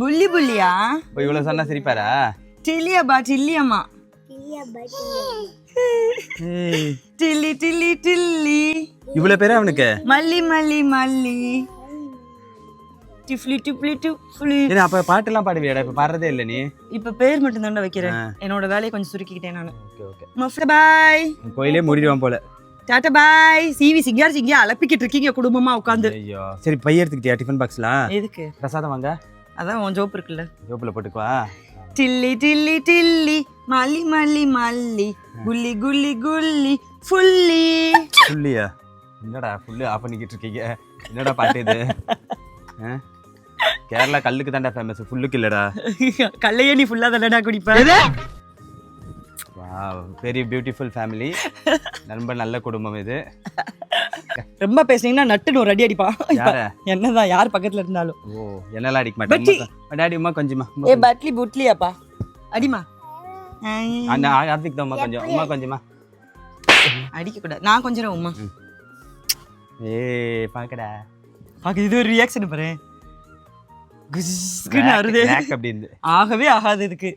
புள்ளி புள்ளியா? இப்போ இவ்வளவு சொன்னா சிரிப்பாரா? டில்லியாப்பா டில்லியம்மா டில்லி டில்லி டில்லி இவ்வளவு பேரு அவனுக்கு? மல்லி மல்லி மல்லி. டிஃப்லி டிஃப்லி டிஃப்லி ஏன்னா அப்ப பாட்டெல்லாம் பாடுவியாடா? இப்ப பாடுறதே இல்ல நீ. இப்ப பேர் மட்டும் தாண்டா வைக்கிறேன். என்னோட வேலையை கொஞ்சம் சுருக்கிக்கிட்டேன் நான். Okay okay. மஃப்ட பாய். கோயிலே மூடிடுவான் போல. Tata bye. சிவி சிங்கார் சிங்கியா அலப்பிக்கிட்டு இருக்கீங்க குடும்பமா உட்காந்து ஐயோ. சரி பைய எடுத்துக்கிட்டியா டிஃபன் பாக்ஸ்லாம்? எதுக்கு? பிரசாதம் வாங்க. அதான் உன் ஜோப் இருக்குல்ல. ஜோப்புல போட்டுக்குவா? டில்லி டில்லி டில்லி மல்லி மல்லி மல்லி குல்லி குல்லி குல்லி ஃபுல்லி ஃபுல்லியா என்னடா ஃபுல்லு ஆஃப் பண்ணிக்கிட்டு இருக்கீங்க? என்னடா பாட்டு இது? ஆ? கேரளா கல்லுக்கு தான்டா ஃபேமஸ் ஃபுல்லுக்கு இல்லடா. கல்லையே நீ ஃபுல்லா தானடா குடிப்ப? வா வெரி பியூட்டிஃபுல் ஃபேமிலி ரொம்ப நல்ல குடும்பம் இது. ரொம்ப பேசுனீங்கன்னா நட்டுன்னு ஒரு அடி அடிப்பா யார? என்னதான் யார் பக்கத்துல இருந்தாலும். ஓ என்னெல்லாம் அடிக்க. மாட்டேன். டாடி உமா கொஞ்சமா ஏ பட்லி புட்லியாப்பா. அடிமா அண்ணா ஆர்த்திக் தான் உமா கொஞ்சம் உமா கொஞ்சமா அடிக்க கூடாது நான் கொஞ்சம் உமா ஏ பாக்கடா பாக்க இது ஒரு ரியாக்ஷன் பாரு. குஸ்குன்னு அருது Crack அப்படின்னு. ஆகவே ஆகாது இதுக்கு.